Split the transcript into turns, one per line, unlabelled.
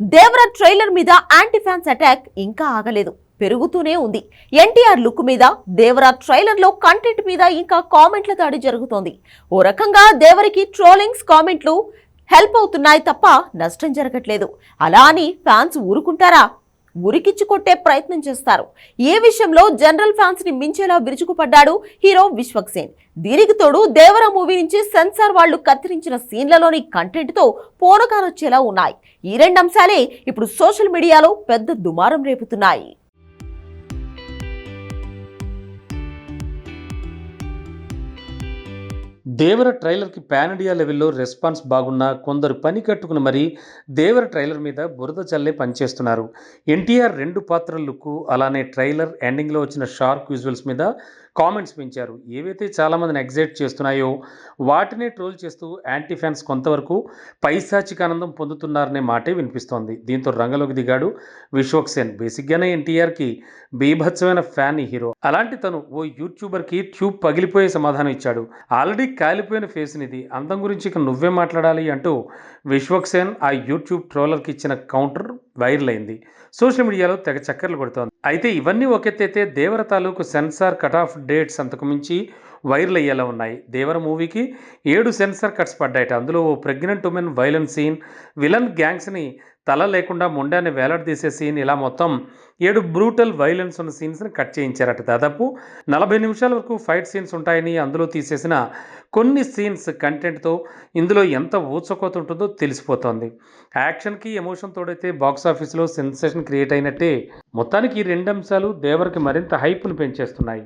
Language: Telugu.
దేవర ట్రైలర్ మీద యాంటీ ఫ్యాన్స్ అటాక్ ఇంకా ఆగలేదు పెరుగుతూనే ఉంది. ఎన్టీఆర్ లుక్ మీద దేవరా ట్రైలర్లో కంటెంట్ మీద ఇంకా కామెంట్ల దాడి జరుగుతోంది. ఓ రకంగా దేవరికి ట్రోలింగ్స్ కామెంట్లు హెల్ప్ అవుతున్నాయి తప్ప నష్టం జరగట్లేదు. అలా అని ఫ్యాన్స్ ఊరుకుంటారా? ఉరికిచ్చి కొట్టే ప్రయత్నం చేస్తారు. ఏ విషయంలో జనరల్ ఫ్యాన్స్ని మించేలా విరుచుకుపడ్డాడు హీరో విశ్వక్ సేన్ దీనికి తోడు దేవర మూవీ నుంచి సెన్సార్ వాళ్ళు కత్తిరించిన సీన్లలోని కంటెంట్తో పోనకాలొచ్చేలా ఉన్నాయి. ఈ రెండు అంశాలే ఇప్పుడు సోషల్ మీడియాలో పెద్ద దుమారం రేపుతున్నాయి.
దేవర ట్రైలర్కి పాన్ ఇండియా లెవెల్లో రెస్పాన్స్ బాగున్నా కొందరు పని కట్టుకుని మరీ దేవర ట్రైలర్ మీద బురద చల్లే పనిచేస్తున్నారు ఎన్టీఆర్ రెండు పాత్రల లుక్ అలానే ట్రైలర్ ఎండింగ్లో వచ్చిన షార్క్ విజువల్స్ మీద కామెంట్స్ పెంచారు. ఏవైతే చాలామందిని ఎగ్జైట్ చేస్తున్నాయో వాటినే ట్రోల్ చేస్తూ యాంటీ ఫ్యాన్స్ కొంతవరకు పైశాచిక ఆనందం పొందుతున్నారనే మాటే వినిపిస్తోంది. దీంతో రంగంలోకి దిగాడు విశ్వక్ సేన్. బేసిక్గానే ఎన్టీఆర్కి బీభత్సమైన ఫ్యాన్ హీరో. అలాంటి తను ఓ యూట్యూబర్కి ట్యూబ్ పగిలిపోయే సమాధానం ఇచ్చాడు. ఆల్రెడీ కాలిపోయిన ఫేస్నిది అందం గురించి ఇక నువ్వే మాట్లాడాలి అంటూ విశ్వక్ సేన్ ఆ యూట్యూబ్ ట్రోలర్కి ఇచ్చిన కౌంటర్ వైరల్ అయింది సోషల్ మీడియాలో తెగ చక్కర్లు కొడుతోంది. అయితే ఇవన్నీ ఒకెత్తైతే దేవర తాలూకు సెన్సార్ కట్ ఆఫ్ డేట్స్ అంతకుమించి వైరల్ అయ్యేలా ఉన్నాయి. దేవర మూవీకి ఏడు సెన్సార్ కట్స్ పడ్డాయట. అందులో ఓ pregnant women violence scene villain గ్యాంగ్స్ని తల లేకుండా ముండాన్ని వేలాడదీసే సీన్ ఇలా మొత్తం ఏడు బ్రూటల్ వైలెన్స్ ఉన్న సీన్స్ని కట్ చేయించారట. దాదాపు నలభై నిమిషాల వరకు ఫైట్ సీన్స్ ఉంటాయని అందులో తీసేసిన కొన్ని సీన్స్ కంటెంట్తో ఇందులో ఎంత ఊచకోత ఉంటుందో తెలిసిపోతోంది. యాక్షన్కి ఎమోషన్ తోడైతే బాక్స్ ఆఫీస్లో సెన్సేషన్ క్రియేట్ అయినట్టే మొత్తానికి ఈ రెండు అంశాలు దేవరికి మరింత హైప్ను పెంచేస్తున్నాయి.